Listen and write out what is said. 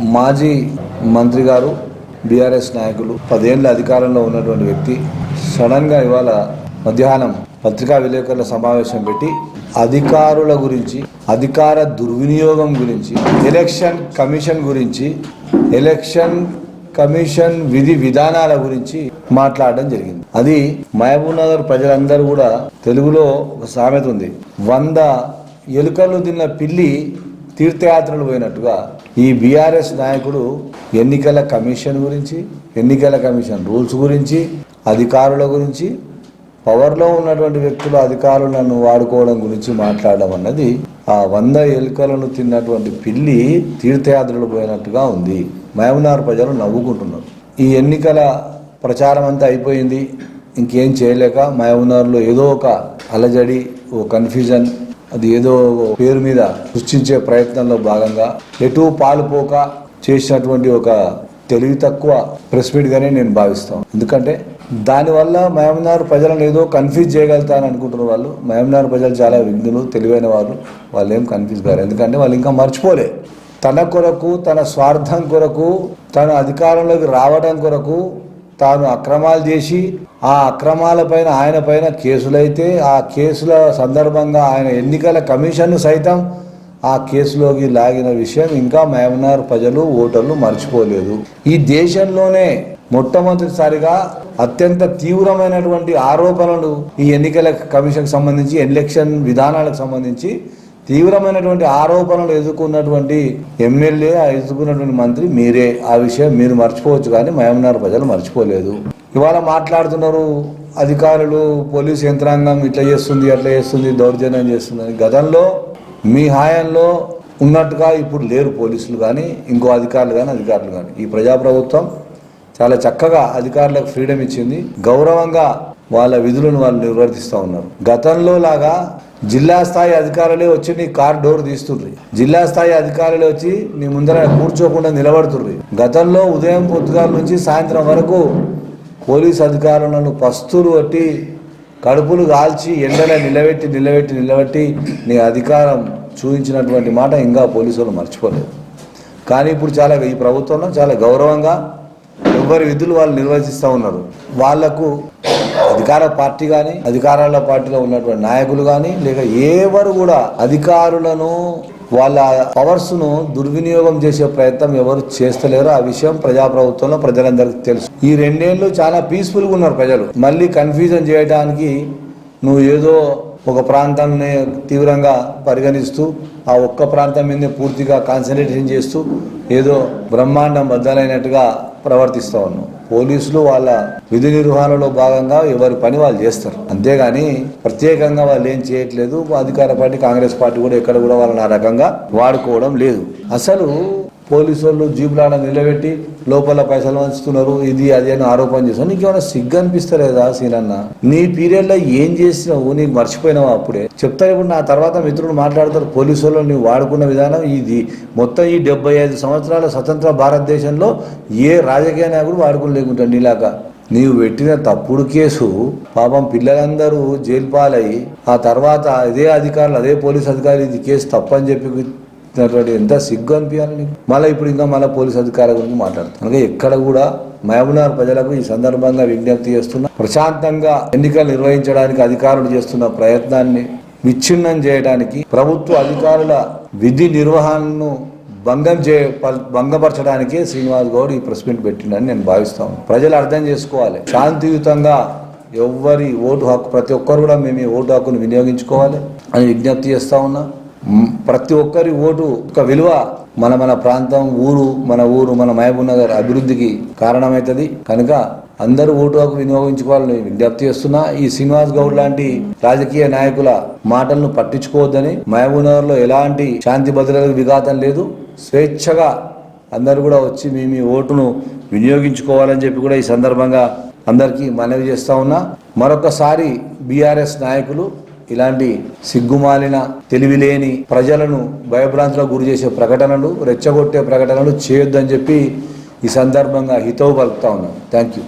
మాజీ మంత్రి గారు బీఆర్ఎస్ నాయకులు పదేళ్ళ అధికారంలో ఉన్నటువంటి వ్యక్తి సడన్గా ఇవాళ మధ్యాహ్నం పత్రికా విలేకరుల సమావేశం పెట్టి అధికారుల గురించి అధికార దుర్వినియోగం గురించి ఎలక్షన్ కమిషన్ గురించి ఎలక్షన్ కమిషన్ విధి విధానాల గురించి మాట్లాడడం జరిగింది. అది మహబూబ్ నగర్ ప్రజలందరూ కూడా తెలుగులో ఒక సామెత ఉంది. వంద ఎలుకలు తిన్న పిల్లి తీర్థయాత్రలు పోయినట్టుగా ఈ బీఆర్ఎస్ నాయకుడు ఎన్నికల కమిషన్ గురించి ఎన్నికల కమిషన్ రూల్స్ గురించి అధికారుల గురించి పవర్లో ఉన్నటువంటి వ్యక్తులు అధికారులను వాడుకోవడం గురించి మాట్లాడడం అన్నది ఆ వంద ఎలుకలను తిన్నటువంటి పిల్లి తీర్థయాత్రలు పోయినట్టుగా ఉంది. మహబూబ్నగర్ ప్రజలు నవ్వుకుంటున్నారు. ఈ ఎన్నికల ప్రచారం అంతా అయిపోయింది. ఇంకేం చేయలేక మహబూబ్నగర్లో ఏదో ఒక అలజడి ఓ కన్ఫ్యూజన్ అది ఏదో పేరు మీద సృష్టించే ప్రయత్నంలో భాగంగా ఎటు పాలుపోక చేసినటువంటి ఒక తెలివి తక్కువ ప్రెస్ మీట్గానే నేను భావిస్తాను. ఎందుకంటే దానివల్ల మహమ్నార్ ప్రజలను ఏదో కన్ఫ్యూజ్ చేయగలుగుతారని అనుకుంటున్న వాళ్ళు మహమ్నార్ ప్రజలు చాలా విఘ్నులు తెలివైన వాళ్ళు వాళ్ళు ఏం కన్ఫ్యూజ్ కారు. ఎందుకంటే వాళ్ళు ఇంకా మర్చిపోలే. తన కొరకు తన స్వార్థం కొరకు తన అధికారంలోకి రావడం కొరకు తాను అక్రమాలు చేసి ఆ అక్రమాల పైన ఆయన పైన కేసులైతే ఆ కేసుల సందర్భంగా ఆయన ఎన్నికల కమిషన్ సైతం ఆ కేసులోకి లాగిన విషయం ఇంకా మహబూబ్నగర్ ప్రజలు ఓటర్లు మర్చిపోలేదు. ఈ దేశంలోనే మొట్టమొదటిసారిగా అత్యంత తీవ్రమైనటువంటి ఆరోపణలు ఈ ఎన్నికల కమిషన్కి సంబంధించి ఎలక్షన్ విధానాలకు సంబంధించి తీవ్రమైనటువంటి ఆరోపణలు ఎదుర్కొన్నటువంటి ఎమ్మెల్యే ఆ ఎదుర్కొన్నటువంటి మంత్రి మీరే. ఆ విషయం మీరు మర్చిపోవచ్చు కానీ మహబూబ్నగర్ ప్రజలు మర్చిపోలేదు. ఇవాళ మాట్లాడుతున్నారు అధికారులు పోలీస్ యంత్రాంగం ఇట్లా చేస్తుంది అట్లా చేస్తుంది దౌర్జన్యం చేస్తుంది అని. గతంలో మీ హాయంలో ఉన్నట్టుగా ఇప్పుడు లేరు పోలీసులు కానీ ఇంకో అధికారులు కానీ అధికారులు కానీ. ఈ ప్రజాప్రభుత్వం చాలా చక్కగా అధికారులకు ఫ్రీడమ్ ఇచ్చింది. గౌరవంగా వాళ్ళ విధులను వాళ్ళు నిర్వర్తిస్తూ ఉన్నారు. గతంలో లాగా జిల్లా స్థాయి అధికారులే వచ్చి నీ కార్ డోర్ తీస్తుండ్రి జిల్లా స్థాయి అధికారులే వచ్చి నీ ముందర కూర్చోకుండా నిలబడుతుండ్రి గతంలో ఉదయం పొద్దుగాల నుంచి సాయంత్రం వరకు పోలీస్ అధికారులను పస్తులు కొట్టి కడుపులు కాల్చి ఎండలో నిలబెట్టి నిలబెట్టి నిలబెట్టి నీ అధికారం చూపించినటువంటి మాట ఇంకా పోలీసులు మర్చిపోలేదు. కానీ ఇప్పుడు చాలా ఈ ప్రభుత్వంలో చాలా గౌరవంగా ఎవరి విధులు వాళ్ళు నిర్వహిస్తూ ఉన్నారు. వాళ్ళకు అధికార పార్టీ కానీ అధికారాల పార్టీలో ఉన్నటువంటి నాయకులు కానీ లేక ఎవరు కూడా అధికారులను వాళ్ళ పవర్స్ను దుర్వినియోగం చేసే ప్రయత్నం ఎవరు చేస్తలేరు ఆ విషయం ప్రజాప్రభుత్వంలో ప్రజలందరికీ తెలుసు. ఈ రెండేళ్ళు చాలా పీస్ఫుల్గా ఉన్నారు ప్రజలు. మళ్ళీ కన్ఫ్యూజన్ చేయడానికి నువ్వు ఏదో ఒక ప్రాంతాన్ని తీవ్రంగా పరిగణిస్తూ ఆ ఒక్క ప్రాంతం మీద పూర్తిగా కాన్సన్ట్రేషన్ చేస్తూ ఏదో బ్రహ్మాండం బద్దలైనట్టుగా ప్రవర్తిస్తూ ఉన్నావు. పోలీసులు వాళ్ళ విధి నిర్వహణలో భాగంగా ఎవరి పని వాళ్ళు చేస్తారు. అంతేగాని ప్రత్యేకంగా వాళ్ళు ఏం చేయట్లేదు. అధికార పార్టీ కాంగ్రెస్ పార్టీ కూడా ఎక్కడ కూడా వాళ్ళని ఆ రకంగా వాడుకోవడం లేదు. అసలు పోలీసు వాళ్ళు జీపులాడ నిలబెట్టి లోపల పైసలు పంచుతున్నారు ఇది అది అని ఆరోపణ చేస్తాను నీకేమైనా ఏమైనా సిగ్గు అనిపిస్తలేదా సీనన్న? నీ పీరియడ్లో ఏం చేసినావు? నీకు మర్చిపోయినావు అప్పుడే? చెప్తారు ఇప్పుడు నా తర్వాత మిత్రులు మాట్లాడతారు పోలీసు వాళ్ళు నీవు వాడుకున్న విధానం ఇది. మొత్తం ఈ డెబ్బై ఐదు సంవత్సరాల స్వతంత్ర భారతదేశంలో ఏ రాజకీయ నాయకుడు వాడుకుని లేకుంటాడు నీలాగా? నీవు పెట్టిన తప్పుడు కేసు పాపం పిల్లలందరూ జైలు పాలై ఆ తర్వాత అదే అధికారులు అదే పోలీస్ అధికారులు ఇది కేసు తప్పని చెప్పి ఇచ్చినటువంటి ఎంత సిగ్గు అనిపించాలి నీకు? మళ్ళీ ఇప్పుడు ఇంకా మళ్ళీ పోలీస్ అధికారుల గురించి మాట్లాడుతాం అలాగే ఎక్కడ కూడా మహబూబ్నగర్ ప్రజలకు ఈ సందర్భంగా విజ్ఞప్తి చేస్తున్నా ప్రశాంతంగా ఎన్నికలు నిర్వహించడానికి అధికారులు చేస్తున్న ప్రయత్నాన్ని విచ్ఛిన్నం చేయడానికి ప్రభుత్వ అధికారుల విధి నిర్వహణను భంగం చే భంగపరచడానికి భంగపరచడానికే శ్రీనివాస్ గౌడ్ ఈ ప్రెస్ మీట్ పెట్టిండని నేను భావిస్తాను ప్రజలు అర్థం చేసుకోవాలి. శాంతియుతంగా ఎవ్వరి ఓటు హక్కు ప్రతి ఒక్కరు కూడా మేము ఈ ఓటు హక్కును వినియోగించుకోవాలి అని విజ్ఞప్తి చేస్తా ఉన్నా. ప్రతి ఒక్కరి ఓటు ఒక విలువ మన మన ప్రాంతం ఊరు మన ఊరు మన మహబూబ్ నగర్ అభివృద్ధికి కారణమవుతుంది కనుక అందరూ ఓటు హక్కు వినియోగించుకోవాలని విజ్ఞప్తి చేస్తున్నా ఈ శ్రీనివాస్ గౌడ్ లాంటి రాజకీయ నాయకుల మాటలను పట్టించుకోవద్దని మహబూబ్ నగర్లో ఎలాంటి శాంతి భద్రతలకు విఘాతం లేదు. స్వేచ్ఛగా అందరూ కూడా వచ్చి మీ మీ ఓటును వినియోగించుకోవాలని చెప్పి కూడా ఈ సందర్భంగా అందరికీ మనవి చేస్తా ఉన్నా. మరొకసారి బీఆర్ఎస్ నాయకులు ఇలాంటి సిగ్గుమాలిన తెలివిలేని ప్రజలను భయభ్రాంతులకు గురి చేసే ప్రకటనలు రెచ్చగొట్టే ప్రకటనలు చేయొద్దని చెప్పి ఈ సందర్భంగా హితవు పలుకుతా ఉన్నాను థ్యాంక్ యూ